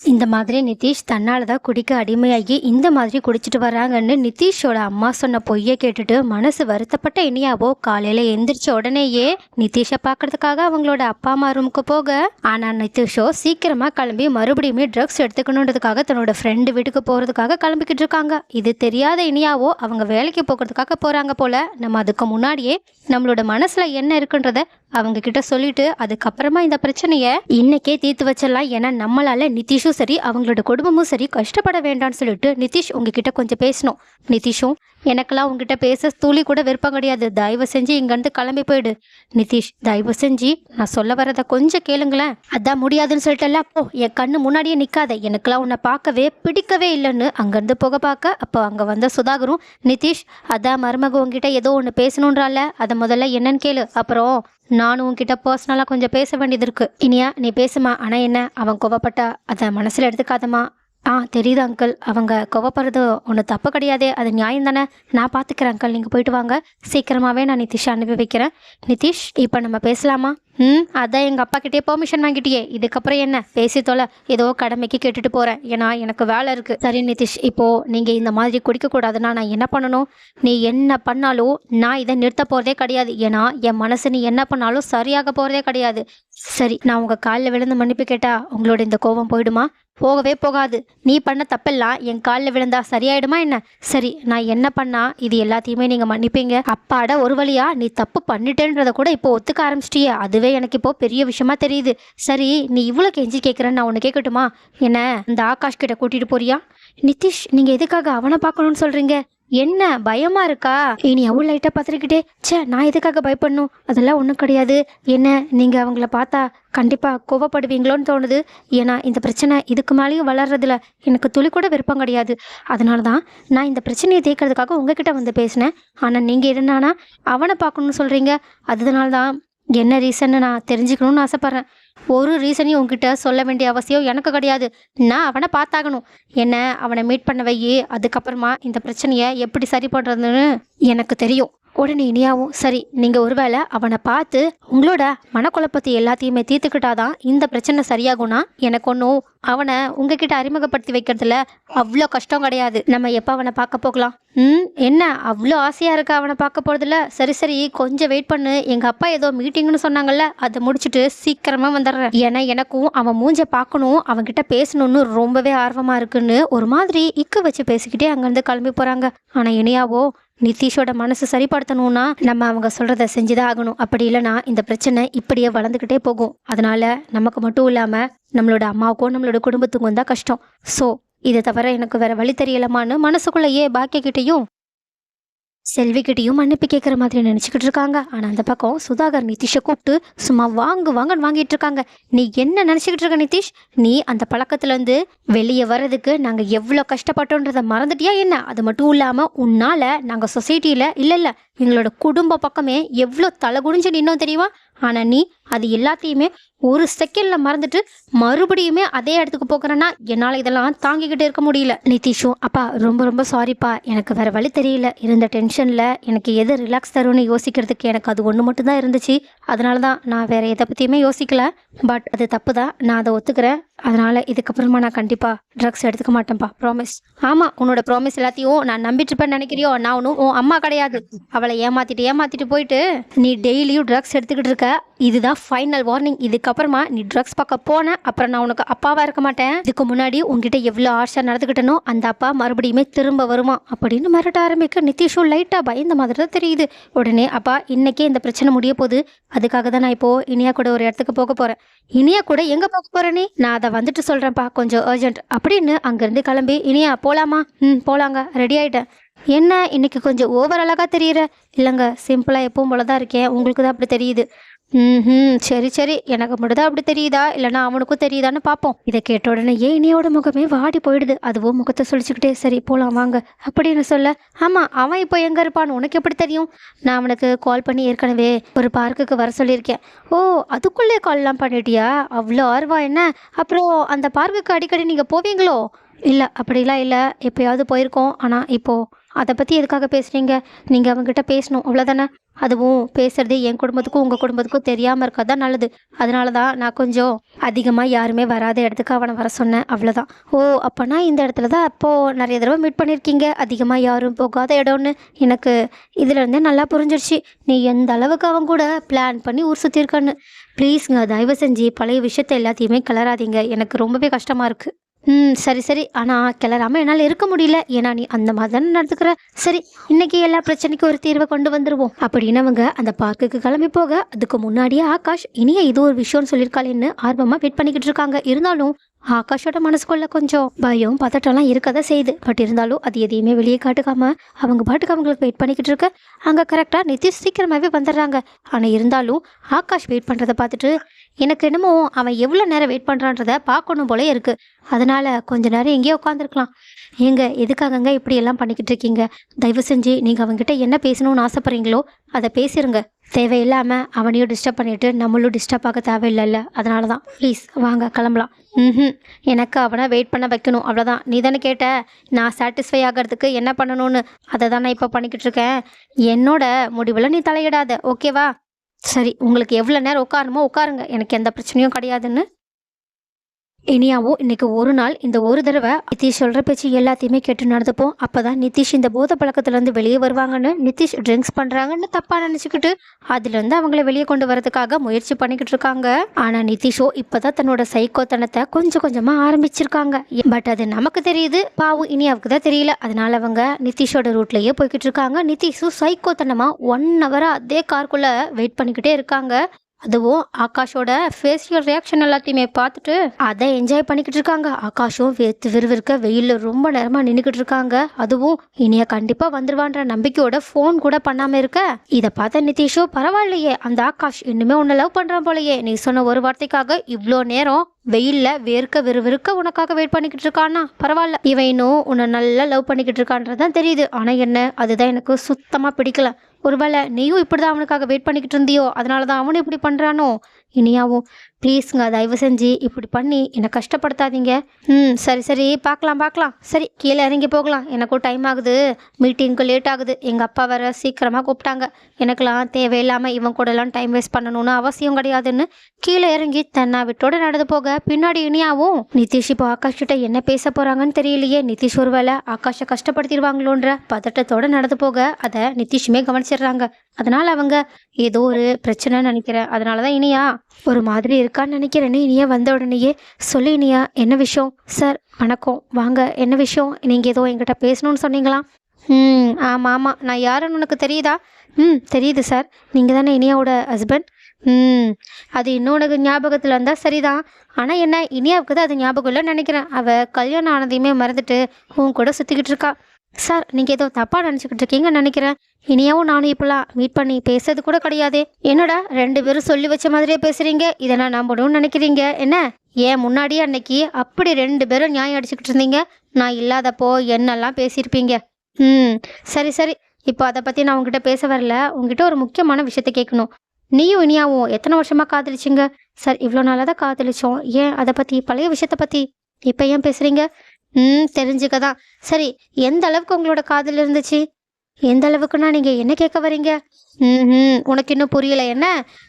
இந்த மாதிரி நிதிஷ் தன்னால் தான் குடிக்க அடிமையாகி இந்த மாதிரி குடிச்சிட்டு வராங்கன்னு நிதிஷோட அம்மா சொன்ன பொய்யை கேட்டுட்டு மனசு வருத்தப்பட்ட இனியாவோ காலையில் எந்திரிச்ச உடனேயே நிதிஷை பார்க்கறதுக்காக அவங்களோட அப்பா அம்மா ரூமுக்கு போக. ஆனால் நிதிஷோ சீக்கிரமாக கிளம்பி மறுபடியுமே ட்ரக்ஸ் எடுத்துக்கணுன்றதுக்காக தன்னோட ஃப்ரெண்டு வீட்டுக்கு போகிறதுக்காக கிளம்பிக்கிட்டு இருக்காங்க. இது தெரியாத இனியாவோ அவங்க வேலைக்கு போகிறதுக்காக போகிறாங்க போல. நம்ம அதுக்கு முன்னாடியே நம்மளோட மனசில் என்ன இருக்குன்றத அவங்க கிட்ட சொல்லிட்டு அதுக்கப்புறமா இந்த பிரச்சனையை இன்னைக்கே தீர்த்து வச்சிடலாம். ஏன்னா நம்மளால நிதிஷும் சரி அவங்களோட குடும்பமும் சரி கஷ்டப்பட வேண்டாம்னு சொல்லிட்டு நிதிஷ் உங்ககிட்ட கொஞ்சம் பேசணும். நிதிஷும் எனக்கெல்லாம் உங்ககிட்ட பேச துளி கூட விருப்பம் கிடையாது. தயவு செஞ்சு இங்கேருந்து கிளம்பி போயிடு. நிதிஷ் தயவு செஞ்சு நான் சொல்ல வரதை கொஞ்சம் கேளுங்களேன். அதான் முடியாதுன்னு சொல்லிட்டல அப்போ என் கண்ணு முன்னாடியே நிற்காத எனக்கெல்லாம் உன்னை பார்க்கவே பிடிக்கவே இல்லைன்னு அங்கேருந்து போக பார்க்க அப்போ அங்கே வந்த சுதாகரும் நிதிஷ் அதான் மருமக உங்ககிட்ட ஏதோ ஒன்று பேசணுன்றால அதை முதல்ல என்னன்னு கேளு. அப்புறம் நானும் உன்கிட்ட பர்சனலாக கொஞ்சம் பேச வேண்டியது இருக்கு. இனியா நீ பேசுமா. ஆனால் என்ன? அவன் கோவப்பட்டா அதை மனசில் எடுத்துக்காதமா ஆ தெரியுது அங்கிள் அவங்க கோவப்படுறது ஒன்று தப்பு கிடையாதே. அது நியாயம் தானே? நான் பார்த்துக்கிறேன் அங்கிள் நீங்கள் போயிட்டு வாங்க. சீக்கிரமாகவே நான் நிதிஷை அனுப்பி வைக்கிறேன். நிதிஷ் இப்போ நம்ம பேசலாமா? ம் அதான் எங்கள் அப்பா கிட்டே பெர்மிஷன் வாங்கிட்டியே. இதுக்கப்புறம் என்ன? பேசி தொலை. ஏதோ கடமைக்கு கேட்டுட்டு போகிறேன் ஏன்னா எனக்கு வேலை இருக்குது சரி நிதிஷ் இப்போது நீங்கள் இந்த மாதிரி குடிக்கக்கூடாதுன்னா நான் என்ன பண்ணணும்? நீ என்ன பண்ணாலும் நான் இதை நிறுத்த போகிறதே கிடையாது. ஏன்னா என் மனசு நீ என்ன பண்ணாலும் சரியாக போகிறதே கிடையாது. சரி நான் உங்கள் காலில் விழுந்து மன்னிப்பு கேட்டால் உங்களோட இந்த கோபம் போயிடுமா? போகவே போகாது. நீ பண்ண தப்பெல்லாம் என் காலில் விழுந்தா சரியாயிடுமா என்ன? சரி நான் என்ன பண்ணா? இது எல்லாத்தையுமே நீங்கள் மன்னிப்பீங்க. அப்பாட ஒரு வழியா நீ தப்பு பண்ணிட்டேன்றத கூட இப்போ ஒத்துக்க ஆரம்பிச்சிட்டியே. அதுவே எனக்கு இப்போ பெரிய விஷயமா தெரியுது. சரி நீ இவ்வளோ கெஞ்சி கேட்குறேன்னு நான் ஒன்று கேட்கட்டுமா? என்ன இந்த ஆகாஷ் கிட்ட கூட்டிகிட்டு போறியா? நிதிஷ் நீங்கள் எதுக்காக அவனை பார்க்கணும்னு சொல்கிறீங்க என்ன பயமா இருக்கா? இனி அவ்வளோ லைட்டாக பார்த்துருக்கிட்டே ச்சே நான் எதுக்காக பயப்படணும்? அதெல்லாம் ஒன்றும் கிடையாது. என்ன நீங்கள் அவங்கள பார்த்தா கண்டிப்பாக கோவப்படுவீங்களோன்னு தோணுது. ஏன்னா இந்த பிரச்சனை இதுக்கு மேலேயும் வளர்றதுல எனக்கு துளி கூட விருப்பம் கிடையாது. அதனால தான் நான் இந்த பிரச்சனையை தீர்க்கறதுக்காக உங்ககிட்ட வந்து பேசினேன். ஆனால் நீங்கள் என்னன்னா அவனை பார்க்கணும்னு சொல்கிறீங்க அதனால தான் என்ன ரீசன்னு நான் தெரிஞ்சுக்கணும்னு ஆசைப்பட்றேன். ஒரு ரீசனையும் உங்ககிட்ட சொல்ல வேண்டிய அவசியம் எனக்கு கிடையாது. நான் அவனை பார்த்தாகணும். என்ன அவனை மீட் பண்ண வை அதுக்கப்புறமா இந்த பிரச்சனையை எப்படி சரி பண்ணுறதுன்னு எனக்கு தெரியும். உடனே இனியாவும் சரி நீங்கள் ஒருவேளை அவனை பார்த்து உங்களோட மனக்குழப்பத்தை எல்லாத்தையுமே தீர்த்துக்கிட்டாதான் இந்த பிரச்சனை சரியாகும்னா எனக்கு ஒன்றும் அவனை உங்ககிட்ட அறிமுகப்படுத்தி வைக்கிறதுல அவ்வளோ கஷ்டம் கிடையாது. நம்ம எப்போ அவனை பார்க்க போகலாம்? ம் என்ன? அவ்வளோ ஆசையாக இருக்கா அவனை பார்க்க போகிறதுல சரி சரி கொஞ்சம் வெயிட் பண்ணு. எங்கள் அப்பா ஏதோ மீட்டிங்னு சொன்னாங்கல்ல அதை முடிச்சுட்டு சீக்கிரமாக வந்துடுறேன். ஏன்னா எனக்கும் அவன் மூஞ்ச பார்க்கணும் அவன்கிட்ட பேசணும்னு ரொம்பவே ஆர்வமாக இருக்குன்னு ஒரு மாதிரி இக்கு வச்சு பேசிக்கிட்டே அங்கேருந்து கிளம்பி போகிறாங்க ஆனால் இனியாவோ நிதிஷோட மனசு சரிப்படுத்தணும்னா நம்ம அவங்க சொல்கிறத செஞ்சுதான் ஆகணும். அப்படி இல்லைன்னா இந்த பிரச்சனை இப்படியே வளர்ந்துக்கிட்டே போகும். அதனால நமக்கு மட்டும் இல்லாமல் நம்மளோட அம்மாவுக்கும் நம்மளோட குடும்பத்துக்கும் தான் கஷ்டம். ஸோ இதை தவிர எனக்கு வேற வழி தெரியலமான்னு மனசுக்குள்ளேயே பாக்கியக்கிட்டையும் செல்விக்கிட்டையும் மன்னிப்பு கேட்குற மாதிரி நினச்சிக்கிட்டு இருக்காங்க. ஆனால் அந்த பக்கம் சுதாகர் நிதிஷை கூப்பிட்டு சும்மா வாங்கு வாங்கன்னு வாங்கிட்டு இருக்காங்க. நீ என்ன நினச்சிக்கிட்டு இருக்க நிதிஷ்? நீ அந்த பழக்கத்துலேருந்து வெளியே வர்றதுக்கு நாங்கள் எவ்வளோ கஷ்டப்பட்டோன்றதை மறந்துட்டியா என்ன? அது மட்டும் இல்லாமல் உன்னால் நாங்கள் சொசைட்டியில் இல்லை இல்லை எங்களோட குடும்ப பக்கமே எவ்வளோ தலை குடிஞ்சு நின்னோம் தெரியுமா? ஆனால் நீ அது எல்லாத்தையுமே ஒரு செகண்டில் மறந்துட்டு மறுபடியுமே அதே இடத்துக்கு போகிறேன்னா என்னால் இதெல்லாம் தாங்கிக்கிட்டு இருக்க முடியல. நிதிஷும் அப்பா ரொம்ப ரொம்ப சாரிப்பா எனக்கு வேறு வழி தெரியல. இருந்த டென்ஷனில் எனக்கு எது ரிலாக்ஸ் தரும்னு யோசிக்கிறதுக்கு எனக்கு அது ஒன்று மட்டும்தான் இருந்துச்சு. அதனால தான் நான் வேறு எதை பற்றியுமே யோசிக்கல. பட் அது தப்பு தான். நான் அதை ஒத்துக்கிறேன். அதனால் இதுக்கப்புறமா நான் கண்டிப்பாக ட்ரக்ஸ் எடுத்துக்க மாட்டேன்ப்பா ப்ராமிஸ் ஆமாம் உன்னோட ப்ராமிஸ் எல்லாத்தையும் நான் நம்பிட்டுருப்பேன்னு நினைக்கிறியோ? நான் ஒன்றும் உன் அம்மா கிடையாது. அவளை ஏமாற்றிட்டு ஏமாற்றிட்டு போயிட்டு நீ டெய்லியும் ட்ரக்ஸ் எடுத்துக்கிட்டு இருக்க. இதுதான் ஃபைனல் வார்னிங் இதுக்கப்புறமா நீ ட்ரக்ஸ் பார்க்க போன அப்புறம் நான் உனக்கு அப்பாவாக இருக்க மாட்டேன். இதுக்கு முன்னாடி உன்கிட்ட எவ்வளோ ஆஷா நடந்துக்கிட்டனோ அந்த அப்பா மறுபடியுமே திரும்ப வருமா? அப்படின்னு மிரட்ட ஆரம்பிக்க நிதிஷும் லைட்டாக பயந்த மாதிரி தான் தெரியுது. உடனே அப்பா இன்னைக்கே இந்த பிரச்சனை முடிய போகுது. அதுக்காக தான் நான் இப்போது இனியா கூட ஒரு இடத்துக்கு போக போகிறேன் இனியா கூட எங்கே போக போகிறேனே நீ? நான் அதை வந்துட்டு சொல்கிறேன்ப்பா கொஞ்சம் அர்ஜென்ட் அப்படின்னு அங்கேருந்து கிளம்பி இனியா போகலாமா ம் போகலாங்க ரெடி ஆகிட்டேன் என்ன இன்னைக்கு கொஞ்சம் ஓவர் அழகாக தெரியுற? இல்லைங்க சிம்பிளாக எப்பவும் போல தான் இருக்கேன். உங்களுக்கு தான் அப்படி தெரியுது. ம் சரி சரி. எனக்கு மட்டும்தான் அப்படி தெரியுதா? இல்லைன்னா அவனுக்கும் தெரியுதான்னு பார்ப்போம். இதை கேட்ட உடனே ஏன் இனியோட முகமே வாடி போயிடுது. அதுவும் முகத்தை சுழிச்சுக்கிட்டே சரி போகலாம் வாங்க. அப்படின்னு சொல்ல ஆமாம் அவன் இப்போ எங்கே இருப்பான்னு உனக்கு எப்படி தெரியும்? நான் அவனுக்கு கால் பண்ணி ஏற்கனவே ஒரு பார்க்குக்கு வர சொல்லியிருக்கேன். ஓ அதுக்குள்ளே கால்லாம் பண்ணிட்டியா? அவ்வளோ ஆர்வம் என்ன? அப்புறம் அந்த பார்க்குக்கு அடிக்கடி நீங்கள் போவீங்களோ? இல்லை அப்படிலாம் இல்லை. எப்பயாவது போயிருக்கோம். ஆனால் இப்போது அதை பற்றி எதுக்காக பேசுகிறீங்க நீங்கள் அவங்ககிட்ட பேசணும். அவ்வளோதானே அதுவும் பேசுறது என் குடும்பத்துக்கும் உங்கள் குடும்பத்துக்கும் தெரியாமல் இருக்கிறது தான் நல்லது. அதனால தான் நான் கொஞ்சம் அதிகமாக யாருமே வராத இடத்துக்கு அவனை வர சொன்னேன். அவ்வளோதான் ஓ அப்போனா இந்த இடத்துல தான் அப்போது நிறைய தடவை மீட் பண்ணியிருக்கீங்க அதிகமாக யாரும் போகாத இடம்னு எனக்கு இதுலேருந்தே நல்லா புரிஞ்சிருச்சு. நீ எந்த அளவுக்கு அவன் கூட பிளான் பண்ணி ஊர் சுற்றிருக்கான்னு ப்ளீஸுங்க தயவு செஞ்சு பழைய விஷயத்த எல்லாத்தையுமே கிளறாதீங்க. எனக்கு ரொம்பவே கஷ்டமாக இருக்குது ம் சரி சரி. ஆனால் கிளறாமல் என்னால் இருக்க முடியல. ஏன்னா நீ அந்த மாதிரி தானே நடந்துக்கிற. சரி இன்னைக்கு எல்லா பிரச்சனைக்கும் ஒரு தீர்வை கொண்டு வந்துடுவோம் அப்படின்னு அவங்க அந்த பார்க்குக்கு கிளம்பி போக அதுக்கு முன்னாடியே ஆகாஷ் இனிய இது ஒரு விஷயம்னு சொல்லியிருக்காளேன்னு ஆர்வமாக வெயிட் பண்ணிக்கிட்டு இருக்காங்க. இருந்தாலும் ஆகாஷோட மனசுக்குள்ள கொஞ்சம் பயம் பதட்டம்லாம் இருக்கதான் செய்யுது. பட் இருந்தாலும் அது எதையுமே வெளியே காட்டுக்காம அவங்க பாட்டுக்கு அவங்களுக்கு வெயிட் பண்ணிக்கிட்டு இருக்க அங்கே கரெக்டாக நிதிஷ் சீக்கிரமாகவே வந்துடுறாங்க. ஆனால் இருந்தாலும் ஆகாஷ் வெயிட் பண்ணுறத பார்த்துட்டு எனக்கு என்னமோ அவன் எவ்வளோ நேரம் வெயிட் பண்ணுறான்றத பார்க்கணும் போல இருக்குது அதனால் கொஞ்ச நேரம் எங்கேயோ உட்காந்துருக்கலாம் ஏங்க எதுக்காகங்க இப்படி எல்லாம் பண்ணிக்கிட்டு இருக்கீங்க? தயவு செஞ்சு நீங்கள் அவங்ககிட்ட என்ன பேசணும்னு ஆசைப்பட்றீங்களோ அதை பேசிடுங்க தேவையில்லாமல் அவனையும் டிஸ்டர்ப் பண்ணிவிட்டு நம்மளும் டிஸ்டர்ப் ஆக தேவையில்லைல்ல. அதனால தான் ப்ளீஸ் வாங்க கிளம்பலாம். ம் எனக்கு அவனை வெயிட் பண்ண வைக்கணும். அவ்வளோதான் நீ தானே கேட்ட? நான் சாட்டிஸ்ஃபை ஆகிறதுக்கு என்ன பண்ணணும்னு? அதை தான் நான் இப்போ பண்ணிக்கிட்டு இருக்கேன். என்னோட முடிவில் நீ தலையிடாத. ஓகேவா சரி உங்களுக்கு எவ்வளோ நேரம் உட்காரணுமோ உட்காருங்க. எனக்கு எந்த பிரச்சனையும் கிடையாதுன்னு இனியாவும் இன்னைக்கு ஒரு நாள் இந்த ஒரு தடவை நிதிஷ் சொல்ற பேச்சு எல்லாத்தையுமே கேட்டு நடந்துப்போம். அப்பதான் நிதிஷ் இந்த போத பழக்கத்துலேருந்து வெளியே வருவாங்கன்னு நிதிஷ் ட்ரிங்க்ஸ் பண்றாங்கன்னு தப்பா நினைச்சுக்கிட்டு அதுல இருந்து அவங்கள வெளியே கொண்டு வரதுக்காக முயற்சி பண்ணிக்கிட்டு இருக்காங்க. ஆனா நிதிஷோ இப்பதான் தன்னோட சைக்கோத்தனத்தை கொஞ்சம் கொஞ்சமா ஆரம்பிச்சிருக்காங்க. பட் அது நமக்கு தெரியுது. பாவு இனியாவுக்கு தான் தெரியல. அதனால அவங்க நிதிஷோட ரூட்லயே போய்கிட்டு இருக்காங்க. நிதிஷும் சைக்கோத்தனமா ஒன் ஹவரா அதே காருக்குள்ள வெயிட் பண்ணிக்கிட்டே இருக்காங்க. அதுவும் ஆகாஷோட ஃபேஷியல் ரியாக்ஷன் எல்லாத்தையுமே பார்த்துட்டு அதை என்ஜாய் பண்ணிக்கிட்டு இருக்காங்க. ஆகாஷும் வேத்து விறுவிறுக்க வெயிலில் ரொம்ப நேரமாக நின்றுக்கிட்டு இருக்காங்க. அதுவும் இனிய கண்டிப்பாக வந்துருவான்ற நம்பிக்கையோட ஃபோன் கூட பண்ணாமல் இருக்க. இதை பார்த்த நிதிஷும் பரவாயில்லையே அந்த ஆகாஷ் இன்னுமே உன்னை லவ் பண்ணுறான் போலயே. நீ சொன்ன ஒரு வார்த்தைக்காக இவ்வளோ நேரம் வெயிலில் வேர்க்க விறுவிறுக்க உனக்காக வெயிட் பண்ணிக்கிட்டு இருக்கானா? பரவாயில்ல இவன் இன்னும் உன்னை நல்லா லவ் பண்ணிக்கிட்டு இருக்கான்றதான் தெரியுது. ஆனால் என்ன அதுதான் எனக்கு சுத்தமாக பிடிக்கல. ஒருவேளை நீயும் இப்படி தான் அவனுக்காக வெயிட் பண்ணிக்கிட்டு இருந்தியோ அதனால தான் அவனும் இப்படி பண்ணுறானோ இனியாவும் ப்ளீஸுங்க தயவு செஞ்சு இப்படி பண்ணி என்னை கஷ்டப்படுத்தாதீங்க. ம் சரி சரி பார்க்கலாம் பார்க்கலாம். சரி கீழே இறங்கி போகலாம். எனக்கும் டைம் ஆகுது. மீட்டிங்க்கு லேட் ஆகுது. எங்கள் அப்பா வேற சீக்கிரமாக கூப்பிட்டாங்க. எனக்கெல்லாம் தேவையில்லாமல் இவன் கூடலாம் டைம் வேஸ்ட் பண்ணணும்னு அவசியம் கிடையாதுன்னு கீழே இறங்கி தன்னா விட்டோட நடந்து போக. பின்னாடி இனியாவும் நிதிஷ் இப்போ ஆகாஷ் கிட்ட என்ன பேச போகிறாங்கன்னு தெரியலையே. நிதிஷ் ஒருவேளை ஆகாஷை கஷ்டப்படுத்திடுவாங்களோன்ற பதட்டத்தோட நடந்து போக அதை நிதிஷுமே கவனிச்சிடுறாங்க. அதனால் அவங்க ஏதோ ஒரு பிரச்சனைன்னு நினைக்கிறேன். அதனால தான் இனியா ஒரு மாதிரி இருக்கான்னு நினைக்கிறேன்னு இனியா வந்த உடனேயே சொல்லி இனியா என்ன விஷயம்? சார் வணக்கம். வாங்க என்ன விஷயம்? நீங்கள் ஏதோ என்கிட்ட பேசணும்னு சொன்னீங்களா? ம் ஆமாம் ஆமாம் நான் யாருன்னு உனக்கு தெரியுதா? ம் தெரியுது சார். நீங்கள் தானே இனியாவோட ஹஸ்பண்ட் ம் அது இன்னும் உனக்கு ஞாபகத்தில் இருந்தால் சரிதான். ஆனால் என்ன இனியாவுக்கு தான் அது ஞாபகம் இல்லைன்னு நினைக்கிறேன். அவள் கல்யாணம் ஆனதையுமே மறந்துட்டு உன் கூட சுற்றிக்கிட்டு இருக்கா. சார் நீங்கள் ஏதோ தப்பாக நினச்சிக்கிட்டு இருக்கீங்கன்னு நினைக்கிறேன். இனியாவும் நானும் இப்போலாம் மீட் பண்ணி பேசுறது கூட கிடையாது. என்னடா ரெண்டு பேரும் சொல்லி வச்ச மாதிரியே பேசுகிறீங்க இதை நான் நம்பணும்னு நினைக்கிறீங்க? என்ன? ஏன் முன்னாடியே அன்னைக்கு அப்படி ரெண்டு பேரும் நியாயம் அடிச்சுக்கிட்டு இருந்தீங்க? நான் இல்லாதப்போ என்னெல்லாம் பேசியிருப்பீங்க? ம் சரி சரி. இப்போ அதை பற்றி நான் உங்ககிட்ட பேச வரல. உங்ககிட்ட ஒரு முக்கியமான விஷயத்த கேட்கணும். நீயும் இனியாவும் எத்தனை வருஷமாக காதலிச்சிங்க? சார் இவ்வளோ நாளாக தான் காதலிச்சோம். ஏன் அதை பற்றி பழைய விஷயத்த பற்றி இப்போ ஏன் பேசுகிறீங்க ம் தெரிஞ்சுக்க தான். சரி எந்த அளவுக்கு உங்களோட காதல் இருந்துச்சு? எந்த அளவுக்குன்னா நீங்கள் என்ன கேட்க வரீங்க ம் உனக்கு இன்னும் புரியல என்ன?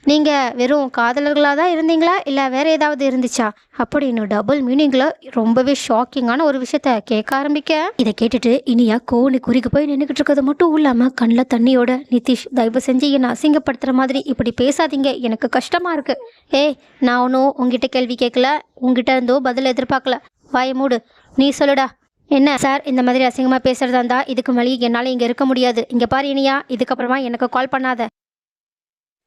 நீங்கள் வெறும் காதலர்களாக தான் இருந்தீங்களா? இல்லை வேறு ஏதாவது இருந்துச்சா? அப்படின்னு டபுள் மீனிங்கில் ரொம்பவே ஷாக்கிங்கான ஒரு விஷயத்த கேட்க ஆரம்பிக்க. இதை கேட்டுட்டு இனியா கோனி குறிக்கு போய் நின்றுக்கிட்டு இருக்கிறது மட்டும் இல்லாமல் கண்ணில் தண்ணியோட நிதிஷ் தயவு செஞ்சு என்னை அசிங்கப்படுத்துகிற மாதிரி இப்படி பேசாதீங்க. எனக்கு கஷ்டமாக இருக்குது ஏய் நான் ஒன்றும் உங்ககிட்ட கேள்வி கேட்கல. உங்ககிட்ட இருந்தோ பதில் எதிர்பார்க்கல. வாய மூடு. நீ சொல்லுடா. என்ன சார் இந்த மாதிரி அசிங்கமாக பேசுகிறதா இருந்தால் இதுக்கு மேலே என்னால் இங்கே இருக்க முடியாது. இங்கே பாரு இனியா இதுக்கப்புறமா எனக்கு கால் பண்ணாத.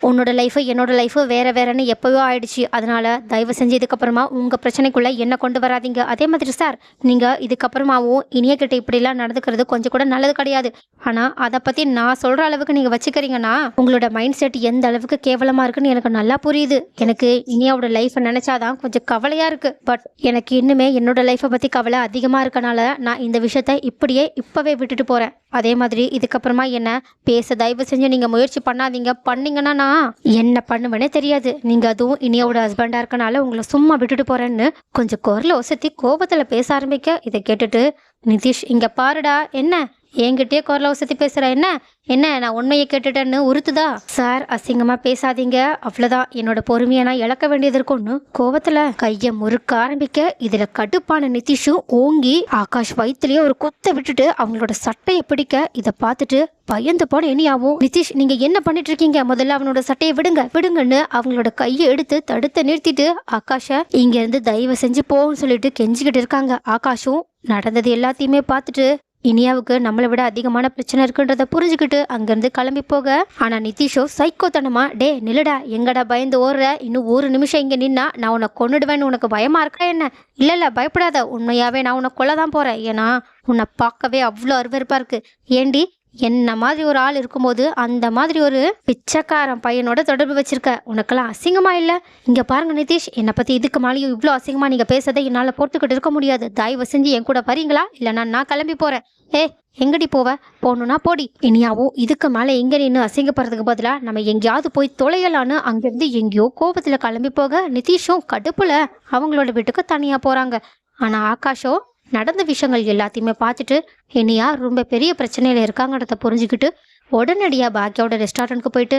உன்னோட லைஃபு என்னோட லைஃபு வேறு வேறன்னு எப்போயோ ஆயிடுச்சு. அதனால் தயவு செஞ்சு இதுக்கப்புறமா உங்கள் பிரச்சனைக்குள்ளே என்ன கொண்டு வராதீங்க. அதே மாதிரி சார் நீங்கள் இதுக்கப்புறமாவும் இனியக்கிட்ட இப்படிலாம் நடந்துக்கிறது கொஞ்சம் கூட நல்லது கிடையாது. ஆனால் அதை பற்றி நான் சொல்கிற அளவுக்கு நீங்கள் வச்சுக்கிறீங்கன்னா உங்களோட மைண்ட் செட் எந்த அளவுக்கு கேவலமாக இருக்குன்னு எனக்கு நல்லா புரியுது. எனக்கு இனியாவோட லைஃப்பை நினச்சாதான் கொஞ்சம் கவலையாக இருக்குது பட் எனக்கு இன்னுமே என்னோட லைஃப்பை பற்றி கவலை அதிகமாக இருக்கனால நான் இந்த விஷயத்த இப்படியே இப்போவே விட்டுட்டு போகிறேன் அதே மாதிரி இதுக்கப்புறமா என்ன? பேச தயவு செஞ்சு நீங்கள் முயற்சி பண்ணாதீங்க. பண்ணீங்கன்னா நான் என்ன பண்ணுவேனே தெரியாது. நீங்கள் அதுவும் இனியாவோட ஹஸ்பண்டாக இருக்கனால உங்களை சும்மா விட்டுட்டு போகிறேன்னு கொஞ்சம் குரல ஒசத்தி கோபத்தில் பேச ஆரம்பிக்க இதை கேட்டுட்டு நிதிஷ் இங்கே பாருடா என்ன? என்கிட்டயே குரல வசதி பேசுற. என்ன? என்ன? நான் உண்மையை கேட்டுட்டேன்னு உறுத்துதா? சார் அசிங்கமா பேசாதீங்க. அவ்வளவுதான். என்னோட பொறுமையை நான் இழக்க வேண்டியது இருக்கும்னு கோவத்தில் கைய முறுக்க ஆரம்பிக்க இதுல கடுப்பான நிதிஷும் ஓங்கி ஆகாஷ் வயிற்றுலயே ஒரு குத்த விட்டுட்டு அவங்களோட சட்டையை பிடிக்க இதை பார்த்துட்டு பயந்து போன இனியாவும் நிதிஷ் நீங்க என்ன பண்ணிட்டு இருக்கீங்க? முதல்ல அவனோட சட்டையை விடுங்க விடுங்கன்னு அவங்களோட கையை எடுத்து தடுத்து நிறுத்திட்டு ஆகாஷ இங்க இருந்து தயவு செஞ்சு போன்னு சொல்லிட்டு கெஞ்சிக்கிட்டு இருக்காங்க. ஆகாஷும் நடந்தது எல்லாத்தையுமே பார்த்துட்டு இனியாவுக்கு நம்மளை விட அதிகமான பிரச்சனை இருக்குன்றத புரிஞ்சுக்கிட்டு அங்கேருந்து கிளம்பி போக. ஆனால் நிதிஷோ சைக்கோத்தனமா டே நில்லுடா எங்கடா பயந்து ஓடுற? இன்னும் ஒரு நிமிஷம் இங்கே நின்னா நான் உன்னை கொன்னுடுவேன்னு உனக்கு பயமா இருக்கா என்ன? இல்லை இல்லை பயப்படாத. உண்மையாவே நான் உன்னை கொல்ல தான் போகிறேன் ஏன்னா உன்னை பார்க்கவே அவ்வளோ அருவறுப்பாக இருக்குது ஏண்டி என்ன மாதிரி ஒரு ஆள் இருக்கும்போது அந்த மாதிரி ஒரு பிச்சைக்காரன் பையனோட தொடர்பு வச்சிருக்க. உனக்கெல்லாம் அசிங்கமா இல்லை? இங்கே பாருங்க நிதிஷ் என்னை பற்றி இதுக்கு மேலேயும் இவ்வளோ அசிங்கமா நீங்க பேசதை என்னால் போட்டுக்கிட்டு இருக்க முடியாது. தயவு செஞ்சு என் கூட வரீங்களா? இல்லைன்னா நான் கிளம்பி போறேன். ஏ எங்கடி போவ? போகணுன்னா போடி. இனியாவோ இதுக்கு மேலே எங்க நின்று அசிங்கப்படுறதுக்கு பதிலாக நம்ம எங்கேயாவது போய் தொலையலான்னு அங்கேருந்து எங்கேயோ கோபத்தில் கிளம்பி போக நிதிஷும் கடுப்புல அவங்களோட வீட்டுக்கு தனியாக போறாங்க. ஆனால் ஆகாஷோ நடந்த விஷயங்கள் எல்லாத்தையுமே பார்த்துட்டு இனியா ரொம்ப பெரிய பிரச்சனையில் இருக்காங்கிறத புரிஞ்சுக்கிட்டு உடனடியாக பாக்கியோட ரெஸ்டாரண்ட்க்கு போயிட்டு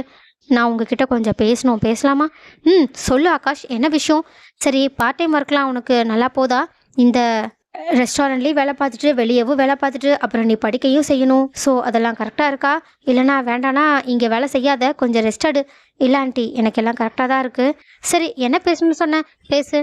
நான் உங்ககிட்ட கொஞ்சம் பேசணும் பேசலாமா? ம் சொல்லு ஆகாஷ் என்ன விஷயம்? சரி பார்ட் டைம் ஒர்க்லாம் உனக்கு நல்லா போதா? இந்த ரெஸ்டாரண்ட்லேயும் வேலை பார்த்துட்டு வெளியவும் வேலை பார்த்துட்டு அப்புறம் நீ படிக்கையும் செய்யணும். ஸோ அதெல்லாம் கரெக்டாக இருக்கா? இல்லைனா வேண்டானா இங்கே வேலை செய்யாத கொஞ்சம் ரெஸ்ட் எடு. இல்லை ஆண்டி எனக்கு எல்லாம் கரெக்டாக தான் இருக்குது சரி என்ன பேசணும்னு சொன்னேன் பேசு.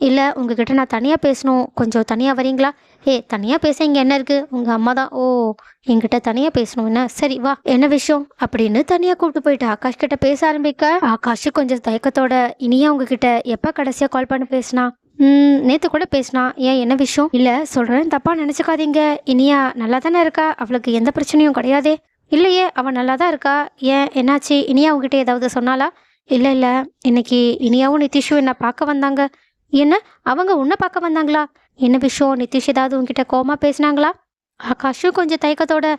இல்லை உங்ககிட்ட நான் தனியாக பேசணும். கொஞ்சம் தனியாக வரீங்களா? ஏ தனியாக பேச இங்கே என்ன இருக்குது உங்கள் அம்மா தான். ஓ என்கிட்ட தனியாக பேசணும் என்ன? சரி வா. என்ன விஷயம்? அப்படின்னு தனியாக கூப்பிட்டு போயிட்டு ஆகாஷ் கிட்ட பேச ஆரம்பிக்க. ஆகாஷ் கொஞ்சம் தயக்கத்தோட இனியா உங்ககிட்ட எப்போ கடைசியாக கால் பண்ணி பேசினா? ம் நேற்று கூட பேசினா. ஏன் என்ன விஷயம்? இல்லை சொல்கிறேன் தப்பாக நினச்சிக்காதீங்க. இனியா நல்லா தானே இருக்கா? அவளுக்கு எந்த பிரச்சனையும் கிடையாதே. இல்லையே அவள் நல்லா தான் இருக்கா? ஏன் என்னாச்சு? இனியா உங்ககிட்ட ஏதாவது சொன்னாலா இல்லை இல்லை. இன்னைக்கு இனியாவும் நிதிஷும் என்ன பார்க்க வந்தாங்க. என்ன அவங்க உன்னை பார்க்க வந்தாங்களா? என்ன விஷயம்? நிதிஷ் ஏதாவது உங்ககிட்ட கோமா பேசினாங்களா? ஆகாஷும் கொஞ்சம் தயக்கத்தோட.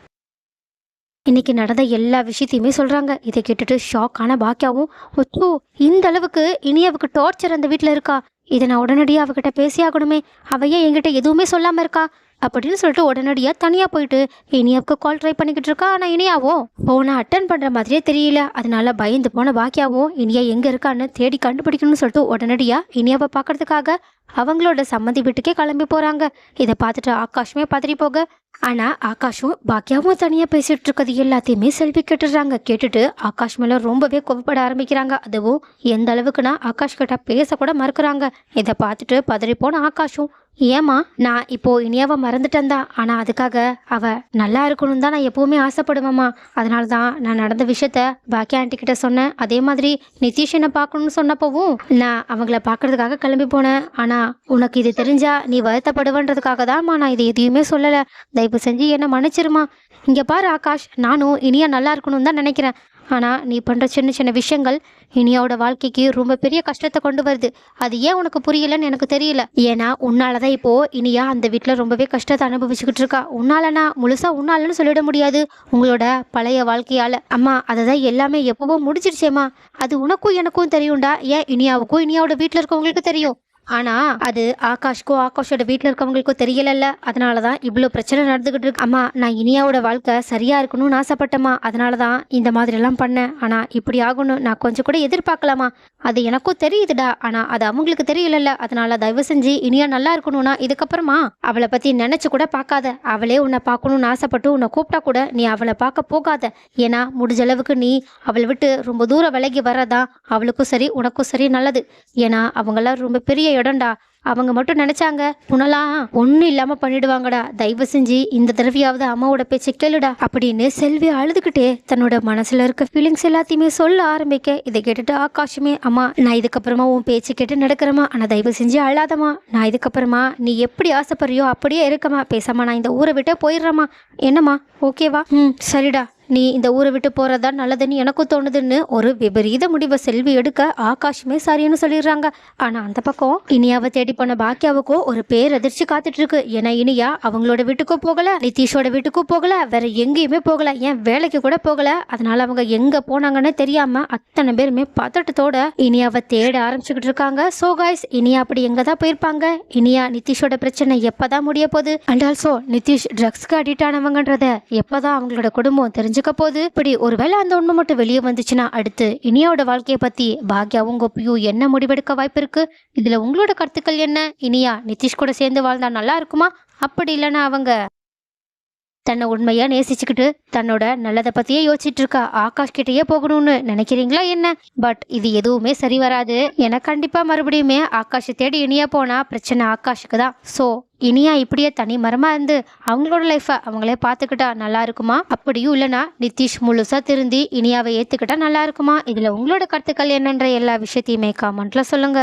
இன்னைக்கு நடந்த எல்லா விஷயத்தையுமே சொல்கிறாங்க இதை கேட்டுட்டு ஷாக் ஆன பாக்கியாவும் ஒச்சோ இந்த அளவுக்கு இனியாவுக்கு டார்ச்சர் அந்த வீட்டில் இருக்கா? இதை நான் உடனடியாக அவகிட்ட பேசியாகணுமே. அவையே என்கிட்ட எதுவுமே சொல்லாமல் இருக்கா? அப்படின்னு சொல்லிட்டு உடனடியாக தனியாக போயிட்டு இனியாவுக்கு கால் ட்ரை பண்ணிக்கிட்டு இருக்கா? ஆனால் இனியாவோ? ஃபோனை அட்டன் பண்ணுற மாதிரியே தெரியல. அதனால பயந்து போன பாக்கியாவும் இனியா எங்கே இருக்கான்னு தேடி கண்டுபிடிக்கணும்னு சொல்லிட்டு உடனடியாக இனியாவை பார்க்கறதுக்காக அவங்களோட சம்மந்தி வீட்டுக்கே கிளம்பி போகிறாங்க இதை பார்த்துட்டு ஆகாஷுமே பதறி போக ஆனால் ஆகாஷும் பாக்கியாவும் தனியாக பேசிகிட்டு இருக்கிறது எல்லாத்தையுமே செல்வி கேட்டுடுறாங்க. கேட்டுட்டு ஆகாஷ் மேலே ரொம்பவே கோவப்பட ஆரம்பிக்கிறாங்க. அதுவும் எந்த அளவுக்குன்னா ஆகாஷ் கிட்ட பேசக்கூட மறுக்கிறாங்க. இதை பார்த்துட்டு பதறி போன ஆகாஷும் ஏமா நான் இப்போ இனியாவை மறந்துட்டேன் தான் ஆனால் அதுக்காக அவ நல்லா இருக்கணும் தான் நான் எப்பவுமே ஆசைப்படுவேம்மா. அதனால தான் நான் நடந்த விஷயத்த பாக்கி ஆண்டி கிட்ட சொன்னேன். அதே மாதிரி நிதிஷ் என்னை பார்க்கணும்னு சொன்னப்பவும் நான் அவங்கள பார்க்கறதுக்காக கிளம்பி போனேன். ஆனால் உனக்கு இது தெரிஞ்சா நீ வருத்தப்படுவன்றதுக்காக தான்மா நான் இது எதையுமே சொல்லலை. தயவு செஞ்சு என்னை மன்னிச்சிருமா. இங்கே பாரு ஆகாஷ் நானும் இனியா நல்லா இருக்கணும்னு தான் நினைக்கிறேன். ஆனால் நீ பண்ணுற சின்ன சின்ன விஷயங்கள் இனியாவோட வாழ்க்கைக்கு ரொம்ப பெரிய கஷ்டத்தை கொண்டு வருது. அது ஏன் உனக்கு புரியலன்னு எனக்கு தெரியல. ஏன்னா உன்னால தான் இப்போ இனியா அந்த வீட்டில் ரொம்பவே கஷ்டத்தை அனுபவிச்சுக்கிட்டு இருக்கா. உன்னாலனா முழுசா உன்னாலன்னு சொல்லிட முடியாது உங்களோட பழைய வாழ்க்கையால. அம்மா அதை தான் எல்லாமே எப்பவோ முடிச்சிருச்சேம்மா அது உனக்கும் எனக்கும் தெரியும்டா. ஏன் இனியாவுக்கும் இனியாவோட வீட்டில் இருக்கவங்களுக்கு தெரியும்? ஆனா அது ஆகாஷ்கோ ஆகாஷோட வீட்டில் இருக்கவங்களுக்கோ தெரியலல்ல. அதனால தான் இவ்வளோ பிரச்சனை நடந்துகிட்டு இருக்கு. அம்மா நான் இனியாவோட வாழ்க்கை சரியா இருக்கணும்னு ஆசைப்பட்டேம்மா. அதனால தான் இந்த மாதிரிலாம் பண்ணேன். ஆனா இப்படி ஆகணும். நான் கொஞ்சம் கூட எதிர்பார்க்கலாமா அது எனக்கும் தெரியுதுடா. ஆனா அது அவங்களுக்கு தெரியலல்ல. அதனால தயவு செஞ்சு இனியா நல்லா இருக்கணும்னா இதுக்கப்புறமா அவளை பத்தி நினைச்சு கூட பார்க்காத. அவளே உன்னை பார்க்கணும்னு ஆசைப்பட்டு உன்னை கூப்பிட்டா கூட நீ அவளை பார்க்க போகாத. ஏன்னா முடிஞ்ச அளவுக்கு நீ அவளை விட்டு ரொம்ப தூரம் விலகி வர்றதா அவளுக்கும் சரி உனக்கும் சரி நல்லது. ஏன்னா அவங்கெல்லாம் ரொம்ப பெரிய இடம்டா அவங்க மட்டும் நினைச்சாங்க உன்னெல்லாம் ஒன்றும் இல்லாமல் பண்ணிடுவாங்கடா. தயவு செஞ்சு இந்த தடவையாவது அம்மாவோட பேச்சை கேளுடா அப்படின்னு செல்வி அழுதுகிட்டே தன்னோட மனசில் இருக்க ஃபீலிங்ஸ் எல்லாத்தையுமே சொல்ல ஆரம்பிக்க இதை கேட்டுட்டு ஆகாஷுமே அம்மா நான் இதுக்கப்புறமா உன் பேச்சு கேட்டு நடக்கிறேமா ஆனால் தயவு செஞ்சு அழாதம்மா. நான் இதுக்கப்புறமா நீ எப்படி ஆசைப்படுறியோ அப்படியே இருக்கமா பேசாமா நான் இந்த ஊரை விட்டே போயிடுறேம்மா. என்னம்மா? ஓகேவா? ம் சரிடா. நீ இந்த ஊரை விட்டு போகிறதா நல்லதுன்னு எனக்கும் தோணுதுன்னு ஒரு விபரீத முடிவை செல்வி எடுக்க ஆகாஷுமே சரின்னு சொல்லிடுறாங்க. ஆனால் அந்த பக்கம் இனியாவை தேடி போன பாக்கியாவுக்கும் ஒரு பேரதிர்ச்சி காத்துட்டு இருக்கு ஏன்னா இனியா அவங்களோட வீட்டுக்கும் போகல நிதிஷோட வீட்டுக்கும் போகல வேற எங்கேயுமே போகல ஏன் வேலைக்கு கூட போகல. அதனால அவங்க எங்க போனாங்கன்னு தெரியாம அத்தனை பேருமே பதட்டத்தோட இனியாவை தேட ஆரம்பிச்சுக்கிட்டு இருக்காங்க. சோ காய்ஸ் இனியா அப்படி எங்க தான் போயிருப்பாங்க? இனியா நிதிஷோட பிரச்சனை எப்பதான் முடிய போகுது? அண்ட் ஆல்சோ நிதிஷ் ட்ரக்ஸ்க்கு அடிக்ட் ஆனவங்கன்றத எப்பதான் அவங்களோட குடும்பம் தெரிஞ்சு தெரிஞ்சுக்க போது இப்படி ஒருவேளை அந்த உண்மை மட்டும் வெளியே வந்துச்சுன்னா அடுத்து இனியாவோட வாழ்க்கையை பத்தி பாக்யாவும் கோபியும் என்ன முடிவெடுக்க வாய்ப்பு இருக்கு இதுல உங்களோட கருத்துக்கள் என்ன? இனியா நிதிஷ் கூட சேர்ந்து வாழ்ந்தா நல்லா இருக்குமா? அப்படி இல்லைன்னா அவங்க தன்னை உண்மையா நேசிச்சுக்கிட்டு தன்னோட நல்லதை பத்தியே யோசிச்சுட்டு இருக்கா ஆகாஷ் கிட்டயே போகணும்னு நினைக்கிறீங்களா என்ன? பட் இது எதுவுமே சரி வராது. ஏன்னா கண்டிப்பா மறுபடியுமே ஆகாஷை தேடி இனியா போனா பிரச்சனை ஆகாஷுக்கு தான். ஸோ இனியா இப்படியே தனி மரமா இருந்து அவங்களோட லைஃப்பை அவங்களே பார்த்துக்கிட்டா நல்லா இருக்குமா? அப்படியும் இல்லைனா நிதிஷ் முழுசா திருந்தி இனியாவை ஏத்துக்கிட்டா நல்லா இருக்குமா? இதுல உங்களோட கருத்துக்கள் என்னன்ற எல்லா விஷயத்தையுமே காமெண்ட்ல சொல்லுங்க.